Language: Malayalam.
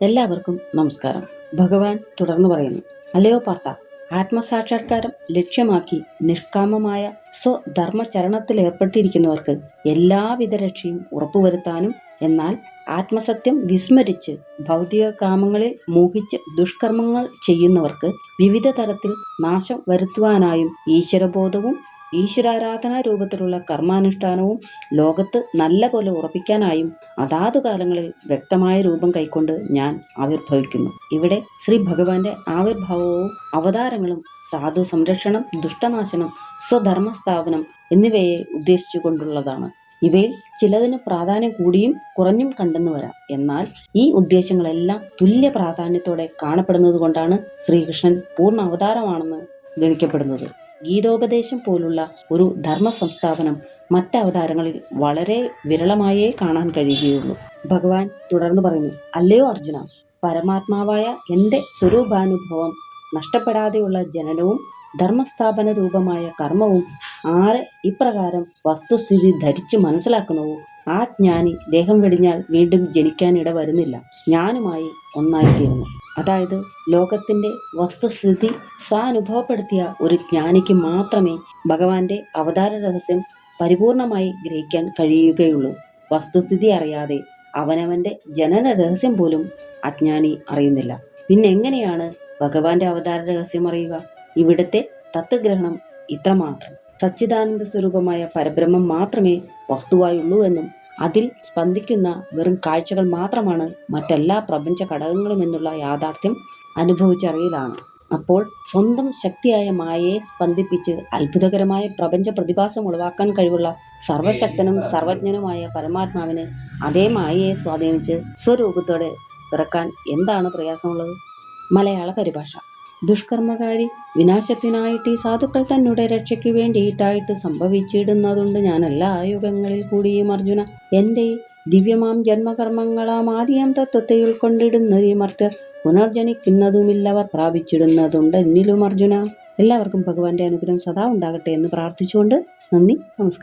എല്ലാവർക്കും നമസ്കാരം. ഭഗവാൻ തുടർന്നു പറയുന്നു. അല്ലയോ പാർത്ത ആത്മസാക്ഷാത്കാരം ലക്ഷ്യമാക്കി നിഷ്കാമമായ സ്വധർമ്മചരണത്തിൽ ഏർപ്പെട്ടിരിക്കുന്നവർക്ക് എല്ലാവിധ രക്ഷയും ഉറപ്പുവരുത്താനും എന്നാൽ ആത്മസത്യം വിസ്മരിച്ച് ഭൗതിക കാമങ്ങളിൽ മോഹിച്ച് ദുഷ്കർമ്മങ്ങൾ ചെയ്യുന്നവർക്ക് വിവിധ തരത്തിൽ നാശം വരുത്തുവാനായും ഈശ്വരബോധവും ഈശ്വരാരാധനാ രൂപത്തിലുള്ള കർമാനുഷ്ഠാനവും ലോകത്ത് നല്ല പോലെ ഉറപ്പിക്കാനായും അതാതു കാലങ്ങളിൽ വ്യക്തമായ രൂപം കൈക്കൊണ്ട് ഞാൻ ആവിർഭവിക്കുന്നു. ഇവിടെ ശ്രീ ഭഗവാന്റെ ആവിർഭാവവും അവതാരങ്ങളും സാധു സംരക്ഷണം ദുഷ്ടനാശനം സ്വധർമ്മ സ്ഥാപനം എന്നിവയെ ഉദ്ദേശിച്ചുകൊണ്ടുള്ളതാണ്. ഇവയിൽ ചിലതിന് പ്രാധാന്യം കൂടിയും കുറഞ്ഞും കണ്ടെന്നു വരാം. എന്നാൽ ഈ ഉദ്ദേശങ്ങളെല്ലാം തുല്യ പ്രാധാന്യത്തോടെ കാണപ്പെടുന്നത് കൊണ്ടാണ് ശ്രീകൃഷ്ണൻ പൂർണ അവതാരമാണെന്ന് ഗണിക്കപ്പെടുന്നത്. ഗീതോപദേശം പോലുള്ള ഒരു ധർമ്മ സംസ്ഥാപനം മറ്റവതാരങ്ങളിൽ വളരെ വിരളമായേ കാണാൻ കഴിയുകയുള്ളൂ. ഭഗവാൻ തുടർന്ന് പറയുന്നു അല്ലയോ അർജുന പരമാത്മാവായ എന്റെ സ്വരൂപാനുഭവം നഷ്ടപ്പെടാതെയുള്ള ജനനവും ധർമ്മസ്ഥാപന രൂപമായ കർമ്മവും ആര് ഇപ്രകാരം വസ്തുസ്ഥിതി ധരിച്ചു മനസ്സിലാക്കുന്നുവോ? ആ ജ്ഞാനി ദേഹം വെടിഞ്ഞാൽ വീണ്ടും ജനിക്കാനിട വരുന്നില്ല ഞാനുമായി ഒന്നായിത്തീരുന്നു. അതായത് ലോകത്തിന്റെ വസ്തുസ്ഥിതി സാനുഭവപ്പെടുത്തിയ ഒരു ജ്ഞാനിക്ക് മാത്രമേ ഭഗവാന്റെ അവതാര രഹസ്യം പരിപൂർണമായി ഗ്രഹിക്കാൻ കഴിയുകയുള്ളൂ. വസ്തുസ്ഥിതി അറിയാതെ അവനവന്റെ ജനന രഹസ്യം പോലും അജ്ഞാനി അറിയുന്നില്ല. പിന്നെ എങ്ങനെയാണ് ഭഗവാന്റെ അവതാര രഹസ്യം അറിയുക? ഇവിടുത്തെ തത്വഗ്രഹണം ഇത്രമാത്രം. സച്ചിദാനന്ദ സ്വരൂപമായ പരബ്രഹ്മം മാത്രമേ വസ്തുവായുള്ളൂ എന്നും അതിൽ സ്പന്ദിക്കുന്ന വെറും കാഴ്ചകൾ മാത്രമാണ് മറ്റെല്ലാ പ്രപഞ്ച ഘടകങ്ങളും എന്നുള്ള യാഥാർത്ഥ്യം അനുഭവിച്ചറിയലാണ്. അപ്പോൾ സ്വന്തം ശക്തിയായ മായയെ സ്പന്ദിപ്പിച്ച് അത്ഭുതകരമായ പ്രപഞ്ച പ്രതിഭാസം ഉളവാക്കാൻ കഴിവുള്ള സർവശക്തനും സർവജ്ഞനുമായ പരമാത്മാവിന് അതേ മായയെ സ്വാധീനിച്ച് സ്വരൂപത്തോടെ പിറക്കാൻ എന്താണ് പ്രയാസമുള്ളത്? മലയാള പരിഭാഷ. ദുഷ്കർമ്മകാരി വിനാശത്തിനായിട്ട് ഈ സാധുക്കൾ തന്നുടെ രക്ഷയ്ക്ക് വേണ്ടിയിട്ടായിട്ട് സംഭവിച്ചിടുന്നതുണ്ട്. ഞാൻ എല്ലാ യുഗങ്ങളിൽ കൂടിയും അർജുന. എന്റെ ദിവ്യമാം ജന്മകർമ്മങ്ങളാം ആദ്യം തത്വത്തെ ഉൾക്കൊണ്ടിടുന്ന ഈ മർത്യർ പുനർജനിക്കുന്നതുമില്ലവർ പ്രാപിച്ചിടുന്നതുണ്ട് എന്നിലും അർജുന. എല്ലാവർക്കും ഭഗവാന്റെ അനുഗ്രഹം സദാ ഉണ്ടാകട്ടെ എന്ന് പ്രാർത്ഥിച്ചുകൊണ്ട് നന്ദി നമസ്കാരം.